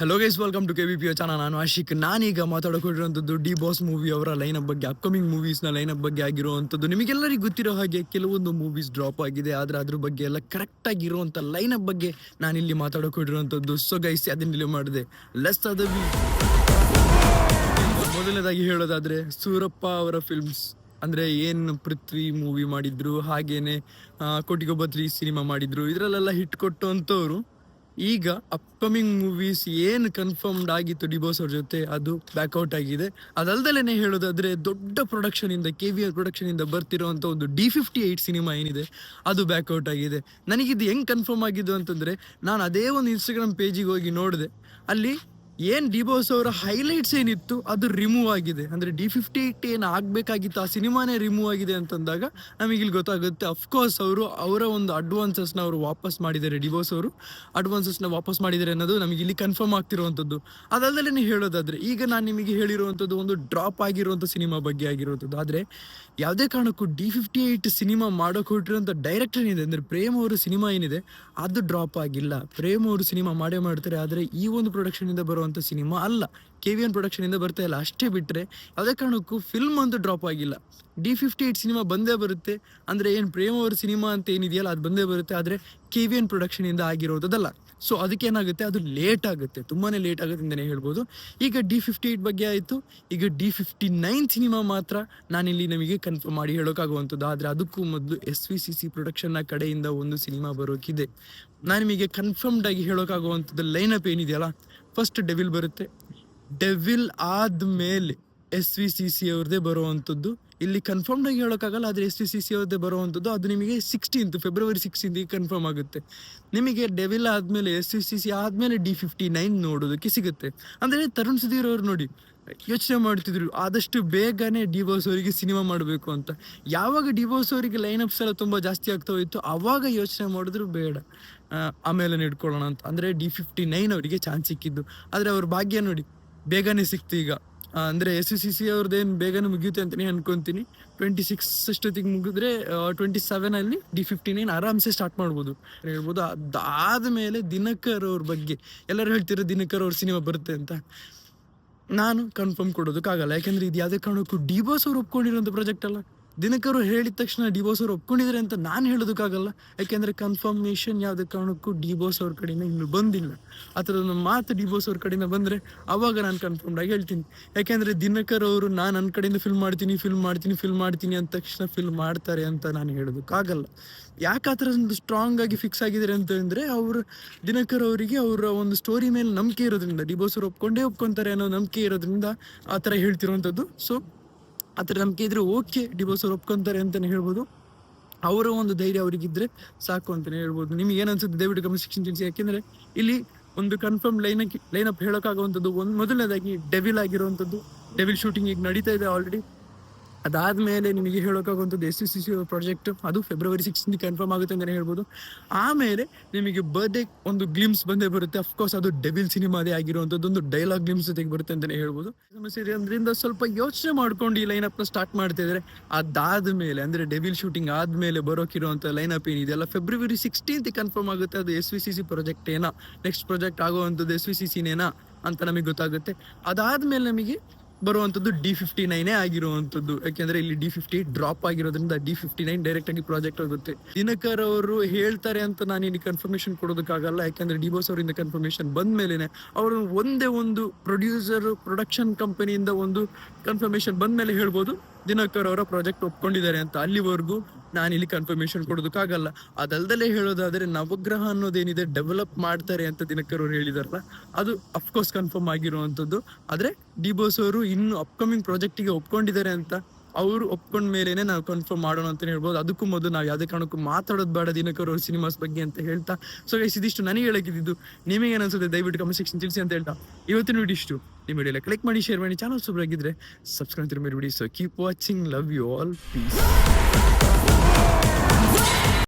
Hello guys welcome to K B P channel ನಾನು ಆಶಿಕ್. ನಾನೀಗ ಮಾತಾಡಿಕೊಂಡಿರುವಂಥದ್ದು ಡಿ ಬಾಸ್ ಮೂವಿ ಅವರ ಲೈನಪ್ ಬಗ್ಗೆ ಅಪ್ಕಮಿಂಗ್ ಮೂವೀಸ್ನ ಲೈನಪ್ ಬಗ್ಗೆ ಆಗಿರುವಂಥದ್ದು ನಿಮಗೆಲ್ಲರಿಗೂ ಗೊತ್ತಿರೋ ಹಾಗೆ ಕೆಲವೊಂದು ಮೂವೀಸ್ ಡ್ರಾಪ್ ಆಗಿದೆ. ಆದರೆ ಅದ್ರ ಬಗ್ಗೆ ಎಲ್ಲ ಲೈನ್ ಲೈನಪ್ ಬಗ್ಗೆ ನಾನಿಲ್ಲಿ ಮಾತಾಡಿಕೊಂಡಿರುವಂಥದ್ದು ಸೊ ಗೈಸ್ ಅದನ್ನಿಲ್ಲಿ ಮಾಡಿದೆ. ಲೆಸ್ ಅದ ಮೊದಲನೇದಾಗಿ ಹೇಳೋದಾದರೆ, ಸೂರಪ್ಪ ಅವರ ಫಿಲ್ಮ್ಸ್ ಅಂದರೆ ಏನು ಪೃಥ್ವಿ ಮೂವಿ ಮಾಡಿದ್ರು, ಹಾಗೇನೆ ಕೋಟಿಗೊಬ್ಬ ತ್ರೀ ಸಿನಿಮಾ ಮಾಡಿದ್ರು. ಇದರಲ್ಲೆಲ್ಲ ಹಿಟ್ ಕೊಟ್ಟು ಅಂತವ್ರು ಈಗ ಅಪ್ಕಮಿಂಗ್ ಮೂವೀಸ್ ಏನು ಕನ್ಫರ್ಮ್ಡ್ ಆಗಿತ್ತು ಡಿಬೋಸ್ ಅವ್ರ ಜೊತೆ, ಅದು ಬ್ಯಾಕ್ಔಟ್ ಆಗಿದೆ. ಅದಲ್ದಲೇ ಹೇಳೋದಾದ್ರೆ ದೊಡ್ಡ ಪ್ರೊಡಕ್ಷನ್ ಇಂದ ಕೆ ವಿ ಆರ್ ಪ್ರೊಡಕ್ಷನ್ ಇಂದ ಬರ್ತಿರುವಂತ ಒಂದು ಡಿ ಫಿಫ್ಟಿ ಏಯ್ಟ್ ಸಿನಿಮಾ ಏನಿದೆ, ಅದು ಬ್ಯಾಕ್ಔಟ್ ಆಗಿದೆ. ನನಗಿದು ಹೆಂಗ್ ಕನ್ಫರ್ಮ್ ಆಗಿದ್ದು ಅಂತಂದ್ರೆ, ನಾನು ಅದೇ ಒಂದು ಇನ್ಸ್ಟಾಗ್ರಾಮ್ ಪೇಜಿಗೆ ಹೋಗಿ ನೋಡಿದೆ. ಅಲ್ಲಿ ಏನ್ ಡಿಬೋಸ್ ಅವರ ಹೈಲೈಟ್ಸ್ ಏನಿತ್ತು, ಅದು ರಿಮೂವ್ ಆಗಿದೆ. ಅಂದ್ರೆ ಡಿ ಫಿಫ್ಟಿ ಏಟ್ ಏನು ಆಗ್ಬೇಕಾಗಿತ್ತು, ಆ ಸಿನಿಮಾನೇ ರಿಮೂವ್ ಆಗಿದೆ ಅಂತಂದಾಗ ನಮಗೆ ಇಲ್ಲಿ ಗೊತ್ತಾಗುತ್ತೆ. ಅಫ್ಕೋರ್ಸ್ ಅವರು ಅವರ ಒಂದು ಅಡ್ವಾನ್ಸಸ್ನ ಅವರು ವಾಪಸ್ ಮಾಡಿದ್ದಾರೆ, ಡಿಬೋಸ್ ಅವರು. ಅಡ್ವಾನ್ಸಸ್ನ ವಾಪಸ್ ಮಾಡಿದ್ದಾರೆ ಅನ್ನೋದು ನಮಗೆ ಇಲ್ಲಿ ಕನ್ಫರ್ಮ್ ಆಗ್ತಿರುವಂಥದ್ದು ಅದಲ್ಲದೆ ಹೇಳೋದಾದ್ರೆ, ಈಗ ನಾನು ನಿಮಗೆ ಹೇಳಿರುವಂಥದ್ದು ಒಂದು ಡ್ರಾಪ್ ಆಗಿರುವಂಥ ಸಿನಿಮಾ ಬಗ್ಗೆ ಆಗಿರುವಂಥದ್ದು ಆದರೆ ಯಾವುದೇ ಕಾರಣಕ್ಕೂ ಡಿ ಫಿಫ್ಟಿ ಏಯ್ಟ್ ಸಿನಿಮಾ ಮಾಡೋಕೆ ಹೊರಟಿರುವಂಥ ಡೈರೆಕ್ಟರ್ ಏನಿದೆ, ಅಂದರೆ ಪ್ರೇಮ್ ಅವರ ಸಿನಿಮಾ ಏನಿದೆ, ಅದು ಡ್ರಾಪ್ ಆಗಿಲ್ಲ. ಪ್ರೇಮ್ ಅವರು ಸಿನಿಮಾ ಮಾಡೇ ಮಾಡ್ತಾರೆ, ಆದರೆ ಈ ಒಂದು ಪ್ರೊಡಕ್ಷನಿಂದ ಬರುವಂಥ ಸಿನಿಮಾ ಅಲ್ಲ. ಕೆ ವಿ ಎನ್ ಪ್ರೊಡಕ್ಷನಿಂದ ಬರ್ತಾ ಇಲ್ಲ. ಅಷ್ಟೇ ಬಿಟ್ಟರೆ ಯಾವುದೇ ಕಾರಣಕ್ಕೂ ಫಿಲ್ಮ್ ಅಂತೂ ಡ್ರಾಪ್ ಆಗಿಲ್ಲ. ಡಿ ಫಿಫ್ಟಿ ಏಯ್ಟ್ ಸಿನಿಮಾ ಬಂದೇ ಬರುತ್ತೆ. ಅಂದರೆ ಏನು ಪ್ರೇಮ್ ಅವರ ಸಿನಿಮಾ ಅಂತ ಏನಿದೆಯಲ್ಲ, ಅದು ಬಂದೇ ಬರುತ್ತೆ. ಆದರೆ ಕೆ ವಿ ಎನ್ ಪ್ರೊಡಕ್ಷನಿಂದ ಆಗಿರೋದಲ್ಲ ಸೊ ಅದಕ್ಕೆ ಏನಾಗುತ್ತೆ? ಅದು ಲೇಟ್ ಆಗುತ್ತೆ. ತುಂಬಾ ಲೇಟ್ ಆಗುತ್ತೆ ಅಂತಲೇ ಹೇಳ್ಬೋದು. ಈಗ ಡಿ ಫಿಫ್ಟಿ ಏಯ್ಟ್ ಬಗ್ಗೆ ಆಯಿತು. ಈಗ ಡಿ ಫಿಫ್ಟಿ ನೈನ್ ಸಿನಿಮಾ ಮಾತ್ರ ನಾನಿಲ್ಲಿ ನಮಗೆ ಕನ್ಫರ್ಮ್ ಮಾಡಿ ಹೇಳೋಕ್ಕಾಗುವಂಥದ್ದು. ಆದರೆ ಅದಕ್ಕೂ ಮೊದಲು ಎಸ್ ವಿ ಸಿ ಸಿ ಪ್ರೊಡಕ್ಷನ್ನ ಕಡೆಯಿಂದ ಒಂದು ಸಿನಿಮಾ ಬರೋಕ್ಕಿದೆ ನಾನು ನಿಮಗೆ ಕನ್ಫರ್ಮ್ಡ್ ಆಗಿ ಹೇಳೋಕ್ಕಾಗುವಂಥದ್ದು ಲೈನಪ್ ಏನಿದೆಯಲ್ಲ ಫಸ್ಟ್ ಡೆವಿಲ್ ಬರುತ್ತೆ. ಡೆವಿಲ್ ಆದ್ಮೇಲೆ ಎಸ್ ವಿ ಸಿ ಸಿ ಅವ್ರದ್ದೇ ಬರುವಂಥದ್ದು. ಇಲ್ಲಿ ಕನ್ಫರ್ಮ್ ಆಗಿ ಹೇಳೋಕ್ಕಾಗಲ್ಲ, ಆದರೆ ಎಸ್ ಟಿ ಸಿ ಸಿ ಅವ್ರದ್ದೇ ಬರುವಂಥದ್ದು ಅದು ನಿಮಗೆ ಸಿಕ್ಸ್ಟೀನ್ತ್ ಫೆಬ್ರವರಿ ಸಿಕ್ಸ್ಟೀನ್ತ್ಗೆ ಕನ್ಫರ್ಮ್ ಆಗುತ್ತೆ. ನಿಮಗೆ ಡೆವಿಲ್ ಆದಮೇಲೆ ಎಸ್ ಟಿ ಸಿ ಸಿ ಆದಮೇಲೆ ಡಿ ಫಿಫ್ಟಿ ನೈನ್ ನೋಡೋದಕ್ಕೆ ಸಿಗುತ್ತೆ. ಅಂದರೆ ತರುಣ್ ಸುಧೀರ್ ಅವರು ನೋಡಿ, ಯೋಚನೆ ಮಾಡ್ತಿದ್ರು, ಆದಷ್ಟು ಬೇಗನೆ ಡಿವೋರ್ಸ್ ಅವರಿಗೆ ಸಿನಿಮಾ ಮಾಡಬೇಕು ಅಂತ. ಯಾವಾಗ ಡಿವೋರ್ಸ್ ಅವರಿಗೆ ಅಪ್ಸ್ ಎಲ್ಲ ತುಂಬ ಜಾಸ್ತಿ ಆಗ್ತಾ ಹೋಯಿತು ಆವಾಗ ಯೋಚನೆ ಮಾಡಿದ್ರು ಬೇಡ. ಆಮೇಲೆ ಇಟ್ಕೊಳ್ಳೋಣ ಅಂತ. ಅಂದರೆ ಡಿ ಫಿಫ್ಟಿ ನೈನ್ ಅವರಿಗೆ ಚಾನ್ಸ್ ಸಿಕ್ಕಿದ್ದು. ಆದರೆ ಅವ್ರ ಭಾಗ್ಯ ನೋಡಿ, ಬೇಗನೆ ಸಿಕ್ತು ಈಗ. ಅಂದ್ರೆ ಎಸ್ ಸಿ ಸಿ ಅವ್ರದ್ದೇನು ಬೇಗನೆ ಮುಗಿಯುತ್ತೆ ಅಂತಲೇ ಅನ್ಕೊಂತೀನಿ. ಟ್ವೆಂಟಿ ಸಿಕ್ಸ್ ಅಷ್ಟೊತ್ತಿಗೆ ಮುಗಿದ್ರೆ ಟ್ವೆಂಟಿ ಸೆವೆನ್ ಅಲ್ಲಿ ಡಿ ಫಿಫ್ಟಿ ನೈನ್ ಆರಾಮ್ಸೆ ಸ್ಟಾರ್ಟ್ ಮಾಡ್ಬೋದು. ಹೇಳ್ಬೋದು. ಅದಾದ್ಮೇಲೆ ದಿನಕರ್ ಅವ್ರ ಬಗ್ಗೆ. ಎಲ್ಲರೂ ಹೇಳ್ತಿರೋ ದಿನಕರ್ ಅವ್ರ ಸಿನಿಮಾ ಬರುತ್ತೆ ಅಂತ. ನಾನು ಕನ್ಫರ್ಮ್ ಕೊಡೋದಕ್ಕಾಗಲ್ಲ. ಯಾಕಂದ್ರೆ ಇದು ಯಾವುದೇ ಕಾರಣಕ್ಕೂ ಡಿ ಬಾಸ್ ಅವ್ರು ಒಪ್ಕೊಂಡಿರೋಂಥ ಪ್ರಾಜೆಕ್ಟ್ ಅಲ್ಲ. ದಿನಕರು ಹೇಳಿದ ತಕ್ಷಣ ಡಿಬೋಸ್ ಅವ್ರು ಒಪ್ಕೊಂಡಿದ್ದಾರೆ ಅಂತ ನಾನು ಹೇಳೋದಕ್ಕಾಗಲ್ಲ. ಯಾಕೆಂದ್ರೆ ಕನ್ಫರ್ಮೇಶನ್ ಯಾವುದೇ ಕಾರಣಕ್ಕೂ ಡಿಬೋಸ್ ಅವ್ರ ಕಡೆಯಿಂದ ಇನ್ನು ಬಂದಿಲ್ಲ. ಆ ಥರದ ಮಾತು ಡಿಬೋಸ್ ಅವ್ರ ಕಡೆಯಿಂದ ಬಂದರೆ ಅವಾಗ ನಾನು ಕನ್ಫರ್ಮ್ಡ್ ಆಗಿ ಹೇಳ್ತೀನಿ. ಯಾಕೆಂದ್ರೆ ದಿನಕರ್ ಅವರು, ನಾನು ನನ್ನ ಕಡೆಯಿಂದ ಫಿಲ್ಮ್ ಮಾಡ್ತೀನಿ ಫಿಲ್ಮ್ ಮಾಡ್ತೀನಿ ಫಿಲ್ಮ್ ಮಾಡ್ತೀನಿ ಅಂದ ತಕ್ಷಣ ಫಿಲ್ಮ್ ಮಾಡ್ತಾರೆ ಅಂತ ನಾನು ಹೇಳೋದಕ್ಕಾಗಲ್ಲ. ಯಾಕೆ ಆ ಥರ ಒಂದು ಸ್ಟ್ರಾಂಗ್ ಆಗಿ ಫಿಕ್ಸ್ ಆಗಿದ್ದಾರೆ ಅಂತಂದರೆ ಅವರು, ದಿನಕರ್ ಅವರಿಗೆ ಅವರ ಒಂದು ಸ್ಟೋರಿ ಮೇಲೆ ನಂಬಿಕೆ ಇರೋದ್ರಿಂದ ಡಿಬೋಸ್ ಅವ್ರು ಒಪ್ಕೊಂಡೇ ಒಪ್ಕೊತಾರೆ ಅನ್ನೋ ನಂಬಿಕೆ ಇರೋದ್ರಿಂದ ಆ ಥರ ಹೇಳ್ತಿರುವಂಥದ್ದು. ಸೊ ಆ ಥರ ನಂಬಿಕೆ ಇದ್ರೆ ಓಕೆ ಡಿವೋರ್ಸ್ ಅವ್ರು ಒಪ್ಕೊಂತಾರೆ ಅಂತಲೇ ಹೇಳ್ಬೋದು. ಅವರ ಒಂದು ಧೈರ್ಯ ಅವರಿಗಿದ್ರೆ ಸಾಕು ಅಂತಲೇ ಹೇಳ್ಬೋದು. ನಿಮಗೆ ಏನನ್ಸುತ್ತೆ ಅನ್ಸುತ್ತೆ ದಯವಿಟ್ಟು ಗಮನ ಶಿಕ್ಷಣ ತಿಳಿಸಿ? ಯಾಕೆಂದರೆ ಇಲ್ಲಿ ಒಂದು ಕನ್ಫರ್ಮ್ ಲೈನ್ ಲೈನ್ ಅಪ್ ಹೇಳೋಕ್ಕಾಗುವಂಥದ್ದು, ಒಂದು ಮೊದಲನೇದಾಗಿ ಡೆವಿಲ್ ಆಗಿರುವಂಥದ್ದು. ಡೆವಿಲ್ ಶೂಟಿಂಗ್ ಈಗ ನಡೀತಾ ಇದೆ ಆಲ್ರೆಡಿ ಅದಾದ್ಮೇಲೆ ನಿಮಗೆ ಹೇಳೋಕ್ಕಾಗುವಂಥದ್ದು ಎಸ್ ಸಿ ಸಿ ಪ್ರಾಜೆಕ್ಟ್ ಅದು ಫೆಬ್ರವರಿ ಸಿಕ್ಸ್ಟೀನ್ ಕನ್ಫರ್ಮ್ ಆಗುತ್ತೆ ಅಂತಲೇ ಹೇಳ್ಬೋದು. ಆಮೇಲೆ ನಿಮಗೆ ಬರ್ಡೇ ಒಂದು ಗ್ಲಿಮ್ಸ್ ಬಂದೇ ಬರುತ್ತೆ. ಅಫ್ಕೋರ್ಸ್ ಅದು ಡೆವಿಲ್ ಸಿನಿಮಾದೇ ಆಗಿರುವಂಥದ್ದು, ಒಂದು ಡೈಲಾಗ್ ಗ್ಲಿಮ್ಸ್ ತೆಗೆ ಬರುತ್ತೆ ಅಂತಲೇ ಹೇಳ್ಬೋದು. ಸಮಸ್ಯೆ ಅದರಿಂದ ಸ್ವಲ್ಪ ಯೋಚನೆ ಮಾಡ್ಕೊಂಡು ಈ ಲೈನ್ ಅಪ್ನ ಸ್ಟಾರ್ಟ್ ಮಾಡ್ತಾ ಅದಾದ ಮೇಲೆ ಅಂದರೆ ಡೆವಿಲ್ ಶೂಟಿಂಗ್ ಆದ್ಮೇಲೆ ಬರೋಕಿರುವಂಥ ಲೈನ್ ಅಪ್ ಏನಿದೆಯಲ್ಲ ಫೆಬ್ರವರಿ ಸಿಕ್ಸ್ಟೀನ್ತ್ ಕನ್ಫರ್ಮ್ ಆಗುತ್ತೆ. ಅದು S V C C project ಏನಾ? ನೆಕ್ಸ್ಟ್ ಪ್ರಾಜೆಕ್ಟ್ ಆಗುವಂಥದ್ದು ಎಸ್ ವಿ ಸಿ ಸಿನೇನಾ ಅಂತ ನಮಗೆ ಗೊತ್ತಾಗುತ್ತೆ. ಅದಾದ್ಮೇಲೆ ನಮಗೆ ಬರುವಂಥದ್ದು ಡಿ ಫಿಫ್ಟಿ ನೈನೇ ಆಗಿರುವಂಥದ್ದು ಯಾಕೆಂದ್ರೆ ಇಲ್ಲಿ ಡಿ ಫಿಫ್ಟಿ ಡ್ರಾಪ್ ಆಗಿರೋದ್ರಿಂದ ಡಿ ಫಿಫ್ಟಿ ನೈನ್ ಡೈರೆಕ್ಟ್ ಆಗಿ ಪ್ರಾಜೆಕ್ಟ್ ಆಗುತ್ತೆ ದಿನಕರ್ ಅವರು ಹೇಳ್ತಾರೆ ಅಂತ ನಾನು ಇಲ್ಲಿ ಕನ್ಫರ್ಮೇಶನ್ ಕೊಡೋದಕ್ಕಾಗಲ್ಲ. ಯಾಕಂದ್ರೆ ಡಿ ಬಾಸ್ ಅವರಿಂದ ಕನ್ಫರ್ಮೇಶನ್ ಬಂದ ಮೇಲೆನೆ ಅವರು ಒಂದೇ ಒಂದು ಪ್ರೊಡ್ಯೂಸರ್ ಪ್ರೊಡಕ್ಷನ್ ಕಂಪನಿಯಿಂದ ಒಂದು ಕನ್ಫರ್ಮೇಶನ್ ಬಂದ ಮೇಲೆ ಹೇಳ್ಬೋದು. ದಿನಕರ್ ಅವರ ಪ್ರಾಜೆಕ್ಟ್ ಒಪ್ಕೊಂಡಿದ್ದಾರೆ ಅಂತ ಅಲ್ಲಿವರೆಗೂ ನಾನು ಇಲ್ಲಿ ಕನ್ಫರ್ಮೇಶನ್ ಕೊಡೋದಕ್ಕಾಗಲ್ಲ ಅದಲ್ದಲೇ ಹೇಳೋದಾದ್ರೆ ನವಗ್ರಹ ಅನ್ನೋದೇನಿದೆ ಡೆವಲಪ್ ಮಾಡ್ತಾರೆ ಅಂತ ದಿನಕರ್ ಅವರು ಹೇಳಿದಾರಲ್ಲ, ಅದು ಅಫ್ಕೋರ್ಸ್ ಕನ್ಫರ್ಮ್ ಆಗಿರುವಂಥದ್ದು. ಆದರೆ ಡಿ ಬೋಸ್ ಅವರು ಇನ್ನು ಅಪ್ಕಮಿಂಗ್ ಪ್ರಾಜೆಕ್ಟಿಗೆ ಒಪ್ಕೊಂಡಿದ್ದಾರೆ ಅಂತ ಅವರು ಒಪ್ಕೊಂಡ ಮೇಲೇನೆ ನಾವು ಕನ್ಫರ್ಮ್ ಮಾಡೋಣ ಅಂತ ಹೇಳ್ಬೋದು. ಅದಕ್ಕೂ ಮೊದಲು ನಾವು ಯಾವುದೇ ಕಾರಣಕ್ಕೂ ಮಾತಾಡೋದು ಬೇಡ ದಿನಕರ್ ಅವ್ರ ಸಿನಿಮಾಸ್ ಬಗ್ಗೆ ಅಂತ ಹೇಳ್ತಾ. ಸೊ ಇದಿಷ್ಟು ನನಗೆ ಹೇಳಕ್ಕಿದ್ದು. ನಿಮಗೆ ಅನ್ಸುತ್ತೆ? ದಯವಿಟ್ಟು ಕಮೆಂಟ್ ಸೆಕ್ಷನ್ ತಿಳಿಸಿ ಅಂತ ಹೇಳ್ತಾ. ಇವತ್ತಿನ ವಿಡಿಯೋ ಇಷ್ಟು. ನಿಮ್ಮ ವಿಡಿಯೋ ಕ್ಲಿಕ್ ಮಾಡಿ ಶೇರ್ ಮಾಡಿ ಚಾನಲ್ ಸೂಪರ್ ಆಗಿದ್ರೆ ಸಬ್ಸ್ಕ್ರೈಬ್ ತಿರುಗಿ so keep watching love you all peace